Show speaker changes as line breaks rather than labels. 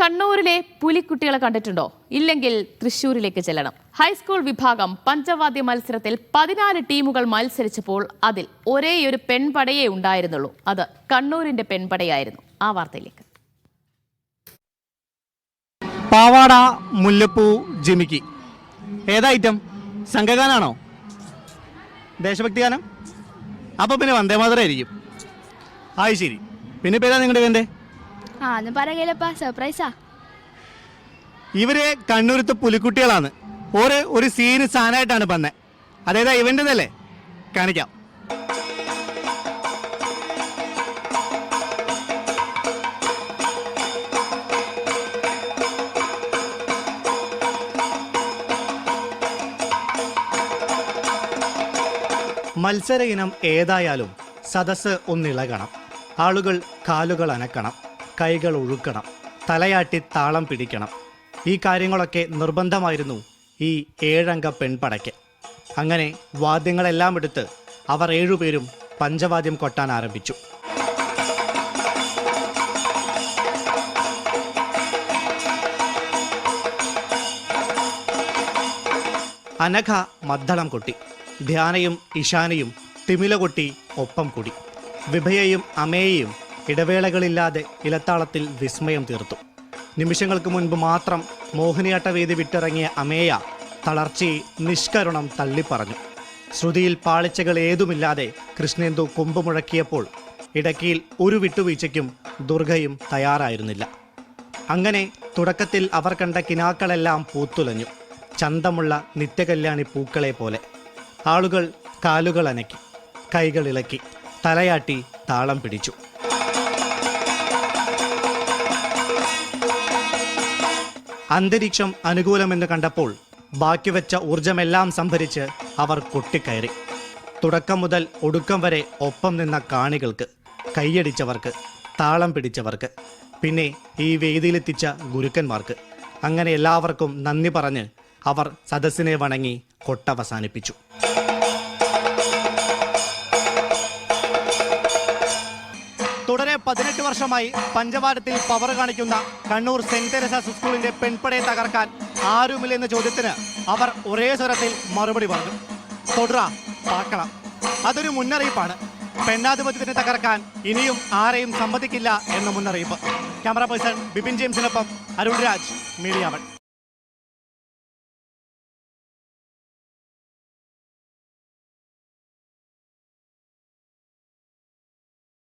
കണ്ണൂരിലെ പുലിക്കുട്ടികളെ കണ്ടിട്ടുണ്ടോ? ഇല്ലെങ്കിൽ തൃശ്ശൂരിലേക്ക് ചെല്ലണം. ഹൈസ്കൂൾ വിഭാഗം പഞ്ചവാദ്യ മത്സരത്തിൽ പതിനാല് ടീമുകൾ മത്സരിച്ചപ്പോൾ അതിൽ ഒരേ ഒരു പെൺപടയേ ഉണ്ടായിരുന്നുള്ളൂ. അത് കണ്ണൂരിന്റെ പെൺപടയായിരുന്നു. ആ വാർത്തയിലേക്ക്.
പാവാട മുല്ലപ്പൂ ജിമിക്കി. ഏതാ ഐറ്റം സംഘഗാനാണോ? ദേശഭക്തി ഗാനം അപ്പോൾ പിന്നെ വന്ദേമാതരായിരിക്കും ആയി ശരി പിന്നെ പേരാ നിങ്ങളുടെ
ഇവന്റെ സർപ്രൈസാ
ഇവർ കണ്ണൂരത്തെ പുലിക്കുട്ടികളാണ്. ഓരോ ഒരു സീന് സാധനമായിട്ടാണ് വന്നെ. അതേതാ ഇവന്റെതല്ലേ കാണിക്കാം. മത്സര ഇനം ഏതായാലും സദസ്സ് ഒന്നിളകണം. ആളുകൾ കാലുകൾ അനക്കണം. കൈകൾ ഒഴുക്കണം തലയാട്ടി താളം പിടിക്കണം. ഈ കാര്യങ്ങളൊക്കെ നിർബന്ധമായിരുന്നു ഈ ഏഴംഗ പെൺപടയ്ക്ക്. അങ്ങനെ വാദ്യങ്ങളെല്ലാം എടുത്ത് അവർ ഏഴുപേരും പഞ്ചവാദ്യം കൊട്ടാൻ ആരംഭിച്ചു. അനഘ മദ്ദളം കൊട്ടി ധ്യാനയും ഇഷാനയും തിമില കൊട്ടി ഒപ്പം കൂടി. വിഭയയും അമേയയും ഇടവേളകളില്ലാതെ ഇലത്താളത്തിൽ വിസ്മയം തീർത്തു. നിമിഷങ്ങൾക്ക് മുൻപ് മാത്രം മോഹിനിയാട്ടവേദി വിട്ടിറങ്ങിയ അമേയ തളർച്ചയെ നിഷ്കരുണം തള്ളിപ്പറഞ്ഞു. ശ്രുതിയിൽ പാളിച്ചകൾ ഏതുമില്ലാതെ കൃഷ്ണേന്ദു കൊമ്പ് മുഴക്കിയപ്പോൾ ഇടക്കിയിൽ ഒരു വിട്ടുവീഴ്ചയ്ക്കും ദുർഗയും തയ്യാറായിരുന്നില്ല. അങ്ങനെ തുടക്കത്തിൽ അവർ കണ്ട കിനാക്കളെല്ലാം പൂത്തുലഞ്ഞു. ചന്തമുള്ള നിത്യകല്യാണി പൂക്കളെ പോലെ. ആളുകൾ കാലുകൾ അനക്കി കൈകൾ ഇളക്കി തലയാട്ടി താളം പിടിച്ചു. അന്തരീക്ഷം അനുകൂലമെന്ന് കണ്ടപ്പോൾ ബാക്കി വെച്ച ഊർജമെല്ലാം സംഭരിച്ച് അവർ കൊട്ടിക്കയറി. തുടക്കം മുതൽ ഒടുക്കം വരെ ഒപ്പം നിന്ന കാണികൾക്ക് കൈയടിച്ചവർക്ക് താളം പിടിച്ചവർക്ക് പിന്നെ ഈ വേദിയിലെത്തിച്ച ഗുരുക്കന്മാർക്ക്. അങ്ങനെ എല്ലാവർക്കും നന്ദി പറഞ്ഞ് അവർ സദസ്സിനെ വണങ്ങി കൊട്ടവസാനിപ്പിച്ചു. പതിനെട്ട് വർഷമായി പഞ്ചവാരത്തിൽ പവർ കാണിക്കുന്ന കണ്ണൂർ സെന്റ് തെരേസാസ് സ്കൂളിന്റെ പെൺപടയെ തകർക്കാൻ ആരുമില്ല എന്ന ചോദ്യത്തിന് അവർ ഒരേ സ്വരത്തിൽ മറുപടി പറഞ്ഞു. തൊടുറ പാക്കണം അതൊരു മുന്നറിയിപ്പാണ്. പെണ്ണാധിപത്യത്തിനെ തകർക്കാൻ ഇനിയും ആരെയും സമ്മതിക്കില്ല എന്ന മുന്നറിയിപ്പ്. ക്യാമറ പേഴ്സൺ ബിപിൻ ജെയിംസിനൊപ്പം അരുൺരാജ് മീഡിയ വൺ